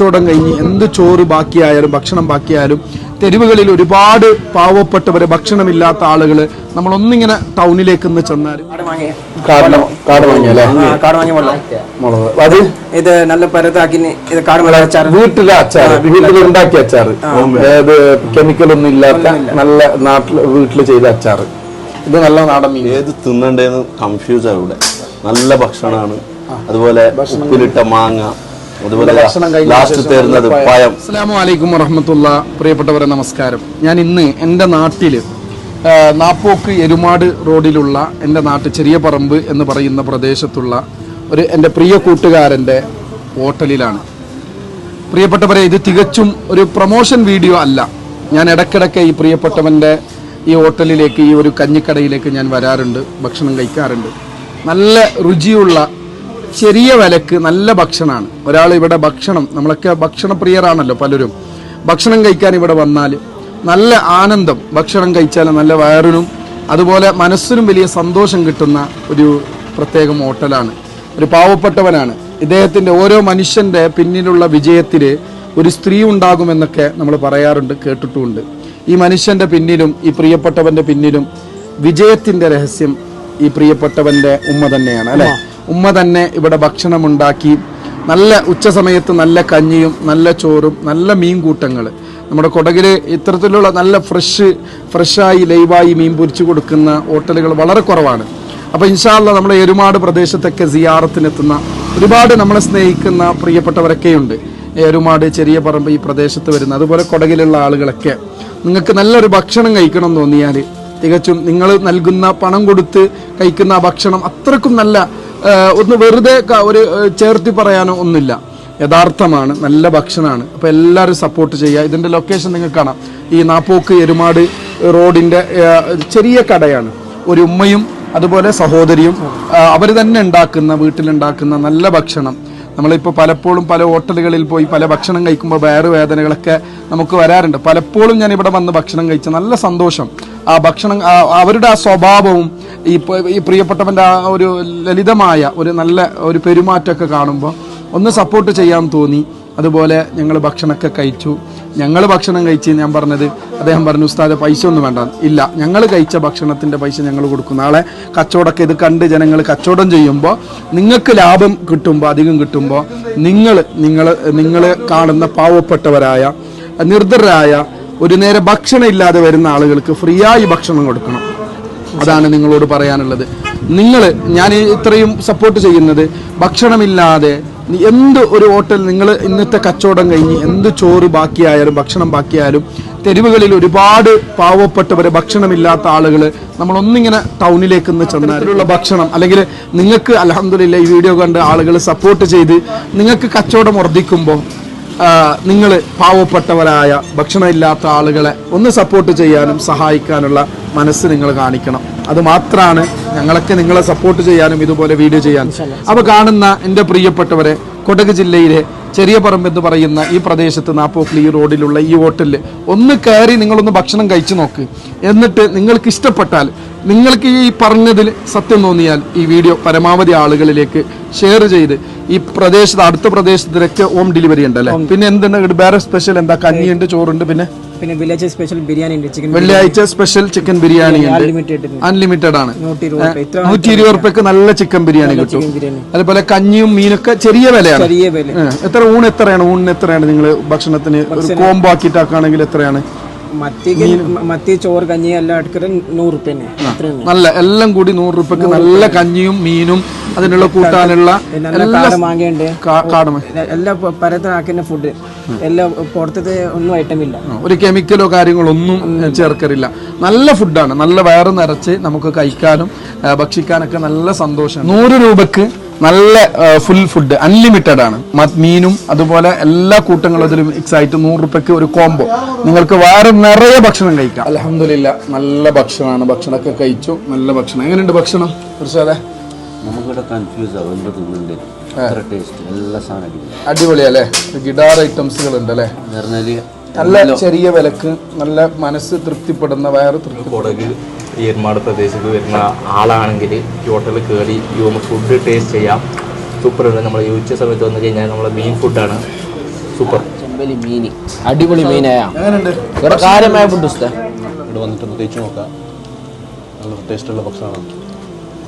കച്ചവടം കഴിഞ്ഞ് എന്ത് ചോറ് ബാക്കിയായാലും ഭക്ഷണം ബാക്കിയായാലും തെരുവുകളിൽ ഒരുപാട് പാവപ്പെട്ടവരെ ഭക്ഷണമില്ലാത്ത ആളുകൾ നമ്മളൊന്നിങ്ങനെ ടൗണിലേക്ക് ഒന്ന് ചെന്നാൽ ഇത് നല്ല പരുത്താക്കി ഇത് അച്ചാർ വീട്ടിലെ ഉണ്ടാക്കിയ അച്ചാറ്. അതായത് കെമിക്കൽ ഒന്നും ഇല്ലാത്ത നല്ല നാട്ടിൽ വീട്ടിൽ ചെയ്ത അച്ചാർ ഇത് നല്ല നാടൻ മീൻ. ഏത് തിന്നണ്ടേന്ന് കൺഫ്യൂസ് ആണ് ഇവിടെ നല്ല ഭക്ഷണമാണ് അതുപോലെ ഉപ്പിലിട്ട മാങ്ങ. അതുപോലെ ലാസ്റ്റ് വറഹമത്തുള്ള. പ്രിയപ്പെട്ടവരെ നമസ്കാരം. ഞാൻ ഇന്ന് എന്റെ നാട്ടിൽ നാപ്പോക്ക് എരുമാട് റോഡിലുള്ള എന്റെ നാട്ട് ചെറിയ പറമ്പ് എന്ന് പറയുന്ന പ്രദേശത്തുള്ള ഒരു എന്റെ പ്രിയ കൂട്ടുകാരന്റെ ഹോട്ടലിലാണ്. പ്രിയപ്പെട്ടവരെ ഇത് തികച്ചും ഒരു പ്രൊമോഷൻ വീഡിയോ അല്ല. ഞാൻ ഇടയ്ക്കിടയ്ക്ക് ഈ പ്രിയപ്പെട്ടവന്റെ ഈ ഹോട്ടലിലേക്ക് ഈ ഒരു കഞ്ഞിക്കടയിലേക്ക് ഞാൻ വരാറുണ്ട് ഭക്ഷണം കഴിക്കാറുണ്ട്. നല്ല രുചിയുള്ള ചെറിയ വിലക്ക് നല്ല ഭക്ഷണമാണ്. ഒരാൾ ഇവിടെ ഭക്ഷണം നമ്മളൊക്കെ ഭക്ഷണപ്രിയരാണല്ലോ പലരും. ഭക്ഷണം കഴിക്കാൻ ഇവിടെ വന്നാൽ നല്ല ആനന്ദം ഭക്ഷണം കഴിച്ചാൽ നല്ല വയറിനും അതുപോലെ മനസ്സിനും വലിയ സന്തോഷം കിട്ടുന്ന ഒരു പ്രത്യേകം ഹോട്ടലാണ്. ഒരു പാവപ്പെട്ടവനാണ്. ഇദ്ദേഹത്തിന്റെ ഓരോ മനുഷ്യന്റെ പിന്നിലുള്ള വിജയത്തിൽ ഒരു സ്ത്രീ ഉണ്ടാകുമെന്നൊക്കെ നമ്മൾ പറയാറുണ്ട് കേട്ടിട്ടുമുണ്ട്. ഈ മനുഷ്യന്റെ പിന്നിലും ഈ പ്രിയപ്പെട്ടവന്റെ പിന്നിലും വിജയത്തിന്റെ രഹസ്യം ഈ പ്രിയപ്പെട്ടവന്റെ ഉമ്മ തന്നെയാണ് അല്ലെ? ഉമ്മ തന്നെ ഇവിടെ ഭക്ഷണമുണ്ടാക്കി നല്ല ഉച്ച സമയത്ത് നല്ല കഞ്ഞിയും നല്ല ചോറും നല്ല മീൻ കൂട്ടങ്ങൾ നമ്മുടെ കൊടകിൽ ഇത്തരത്തിലുള്ള നല്ല ഫ്രഷ് ഫ്രഷായി ലൈവായി മീൻ പൊരിച്ചു കൊടുക്കുന്ന ഹോട്ടലുകൾ വളരെ കുറവാണ്. അപ്പോൾ ഇൻഷാല്ല നമ്മുടെ എരുമാട് പ്രദേശത്തൊക്കെ സിയാറത്തിനെത്തുന്ന ഒരുപാട് നമ്മളെ സ്നേഹിക്കുന്ന പ്രിയപ്പെട്ടവരൊക്കെയുണ്ട് എരുമാട് ചെറിയ പറമ്പ് ഈ പ്രദേശത്ത് വരുന്ന അതുപോലെ കൊടകിലുള്ള ആളുകളൊക്കെ. നിങ്ങൾക്ക് നല്ലൊരു ഭക്ഷണം കഴിക്കണം എന്ന് തോന്നിയാൽ തികച്ചും നിങ്ങൾ നൽകുന്ന പണം കൊടുത്ത് കഴിക്കുന്ന ഭക്ഷണം അത്രക്കും നല്ല ഒന്ന് വെറുതെ ഒരു ചേർത്തി പറയാനോ ഒന്നുമില്ല. യഥാർത്ഥമാണ് നല്ല ഭക്ഷണമാണ്. അപ്പോൾ എല്ലാവരും സപ്പോർട്ട് ചെയ്യുക. ഇതിന്റെ ലൊക്കേഷൻ നിങ്ങൾക്ക് കാണാം. ഈ നാപ്പോക്ക് എരുമാട് റോഡിന്റെ ചെറിയ കടയാണ്. ഒരു ഉമ്മയും അതുപോലെ സഹോദരിയും അവർ തന്നെ ഉണ്ടാക്കുന്ന വീട്ടിലുണ്ടാക്കുന്ന നല്ല ഭക്ഷണം. നമ്മളിപ്പോൾ പലപ്പോഴും പല ഹോട്ടലുകളിൽ പോയി പല ഭക്ഷണം കഴിക്കുമ്പോൾ വയറുവേദനകളൊക്കെ നമുക്ക് വരാറുണ്ട്. പലപ്പോഴും ഞാൻ ഇവിടെ വന്ന് ഭക്ഷണം കഴിച്ച നല്ല സന്തോഷം. ആ ഭക്ഷണം അവരുടെ ആ സ്വഭാവവും ഈ ഈ പ്രിയപ്പെട്ടവന്റെ ആ ഒരു ലളിതമായ ഒരു നല്ല ഒരു പെരുമാറ്റമൊക്കെ കാണുമ്പോൾ ഒന്ന് സപ്പോർട്ട് ചെയ്യാൻ തോന്നി. അതുപോലെ ഞങ്ങൾ ഭക്ഷണമൊക്കെ കഴിച്ചു. ഞങ്ങൾ ഭക്ഷണം കഴിച്ച് ഞാൻ പറഞ്ഞത് അദ്ദേഹം പറഞ്ഞു ഉസ്താദ് പൈസ ഒന്നും വേണ്ട. ഇല്ല ഞങ്ങൾ കഴിച്ച ഭക്ഷണത്തിന്റെ പൈസ ഞങ്ങൾ കൊടുക്കും. നാളെ കച്ചവടമൊക്കെ ഇത് കണ്ട് ജനങ്ങൾ കച്ചവടം ചെയ്യുമ്പോൾ നിങ്ങൾക്ക് ലാഭം കിട്ടുമ്പോൾ അധികം കിട്ടുമ്പോൾ നിങ്ങൾ നിങ്ങൾ നിങ്ങൾ കാണുന്ന പാവപ്പെട്ടവരായ നിർദ്ധരായ ഒരു നേരം ഭക്ഷണം ഇല്ലാതെ വരുന്ന ആളുകൾക്ക് ഫ്രീ ആയി ഭക്ഷണം കൊടുക്കണം. അതാണ് നിങ്ങളോട് പറയാനുള്ളത്. നിങ്ങൾ ഞാൻ ഇത്രയും സപ്പോർട്ട് ചെയ്യുന്നത് ഭക്ഷണമില്ലാതെ എന്ത് ഒരു ഹോട്ടൽ നിങ്ങൾ ഇന്നത്തെ കച്ചവടം കഴിഞ്ഞ് എന്ത് ചോറ് ബാക്കിയായാലും ഭക്ഷണം ബാക്കിയായാലും തെരുവുകളിൽ ഒരുപാട് പാവപ്പെട്ടവർ ഭക്ഷണമില്ലാത്ത ആളുകൾ നമ്മളൊന്നിങ്ങനെ ടൗണിലേക്ക് ഒന്ന് ചെന്നാലുള്ള ഭക്ഷണം അല്ലെങ്കിൽ നിങ്ങൾക്ക് അലഹമില്ല ഈ വീഡിയോ കണ്ട് ആളുകൾ സപ്പോർട്ട് ചെയ്ത് നിങ്ങൾക്ക് കച്ചവടം വർദ്ധിക്കുമ്പോൾ നിങ്ങൾ പാവപ്പെട്ടവരായ ഭക്ഷണമില്ലാത്ത ആളുകളെ ഒന്ന് സപ്പോർട്ട് ചെയ്യാനും സഹായിക്കാനുള്ള മനസ്സ് നിങ്ങൾ കാണിക്കണം. അത് മാത്രമാണ് ഞങ്ങളൊക്കെ നിങ്ങളെ സപ്പോർട്ട് ചെയ്യാനും ഇതുപോലെ വീഡിയോ ചെയ്യാനും അപ്പോൾ കാണുന്ന എന്റെ പ്രിയപ്പെട്ടവരെ കൊടക് ജില്ലയിലെ ചെറിയ പറമ്പ് എന്ന് പറയുന്ന ഈ പ്രദേശത്ത് നാപ്പോക്ലി റോഡിലുള്ള ഈ ഹോട്ടലിൽ ഒന്ന് കയറി നിങ്ങളൊന്ന് ഭക്ഷണം കഴിച്ചു നോക്ക്. എന്നിട്ട് നിങ്ങൾക്ക് ഇഷ്ടപ്പെട്ടാൽ നിങ്ങൾക്ക് ഈ പറഞ്ഞതിൽ സത്യം തോന്നിയാൽ ഈ വീഡിയോ പരമാവധി ആളുകളിലേക്ക് ഷെയർ ചെയ്ത് ഈ പ്രദേശത്ത് അടുത്ത പ്രദേശത്തിലൊക്കെ ഹോം ഡെലിവറി ഉണ്ടല്ലേ? പിന്നെ എന്തുണ്ട്? വേറെ സ്പെഷ്യൽ എന്താ? കഞ്ഞിയുണ്ട് ചോറുണ്ട് പിന്നെ? പിന്നെ വില്ലേജ് സ്പെഷ്യൽ ബിരിയാണി ഉണ്ട് ചിക്കൻ വെള്ളിയാഴ്ച സ്പെഷ്യൽ ചിക്കൻ ബിരിയാണി അൺലിമിറ്റഡ് ആണ്. നൂറ്റി ഇരുപത് റുപ്യക്ക് നല്ല ചിക്കൻ ബിരിയാണി കിട്ടും. അതുപോലെ കഞ്ഞിയും മീനൊക്കെ ചെറിയ വിലയാണ്. ചെറിയ വില. എത്ര ഊണ് എത്രയാണ്? ഊണിന് എത്രയാണ് നിങ്ങൾ ഭക്ഷണത്തിന്? കോംബാക്കിട്ടാക്കാണെങ്കിൽ കോംബോ ആക്കിയിട്ടാക്കുകയാണെങ്കിൽ എത്രയാണ്? മത്തി മത്തി ചോറ് കഞ്ഞി എല്ലാം നൂറ് റുപ്യ നല്ല എല്ലാം കൂടി നൂറ് റുപ്യക്ക് നല്ല കഞ്ഞിയും മീനും അതിനുള്ള കൂട്ടാനുള്ള എല്ലാം ഫുഡ് എല്ലാം ഒന്നും ഐറ്റം ഇല്ല. ഒരു കെമിക്കലോ കാര്യങ്ങളോ ഒന്നും ചേർക്കറില്ല നല്ല ഫുഡാണ് നല്ല വയറ് നിറച്ച് നമുക്ക് കഴിക്കാനും ഭക്ഷിക്കാനൊക്കെ നല്ല സന്തോഷം നൂറ് രൂപക്ക് നല്ല ഫുൾ ഫുഡ് അൺലിമിറ്റഡ് ആണ്. മീനും അതുപോലെ എല്ലാ കൂട്ടങ്ങളും അതിൽ മിക്സ് ആയിട്ട് നൂറ് റുപ്യക്ക് ഒരു കോംബോ നിങ്ങൾക്ക് വേറെ നിറയെ ഭക്ഷണം കഴിക്കാം. അലഹമില്ല നല്ല ഭക്ഷണമാണ്. ഭക്ഷണമൊക്കെ കഴിച്ചു നല്ല ഭക്ഷണം. എങ്ങനെയുണ്ട് ഭക്ഷണം? തീർച്ചയാതെ നമുക്കിവിടെ കൺഫ്യൂസ് ആവും. എന്ത് തിന്നണ്ടേ അടിപൊളിയല്ലേ? ഗിഡാർ ഐറ്റംസുകൾ ഉണ്ട് അല്ലേ നല്ല ചെറിയ വിലക്ക് നല്ല മനസ്സ് തൃപ്തിപ്പെടുന്ന വയറ് തൃപ്തി കൊടക് ഈ എരുമാട് പ്രദേശത്ത് വരുന്ന ആളാണെങ്കിൽ ഈ ഹോട്ടലിൽ കയറി ഈ ഫുഡ് ടേസ്റ്റ് ചെയ്യാം. സൂപ്പർ ഉണ്ട് നമ്മൾ ചോദിച്ച സമയത്ത് വന്നു കഴിഞ്ഞാൽ നമ്മളെ മീൻ ഫുഡാണ് സൂപ്പർ ചെമ്പലി മീന്. അടിപൊളി മീനായ. കാര്യമായ ഫുഡ് ഇവിടെ വന്നിട്ട് പ്രത്യേകിച്ച് നോക്കാം. നല്ല ടേസ്റ്റുള്ള ഭക്ഷണമാണ്.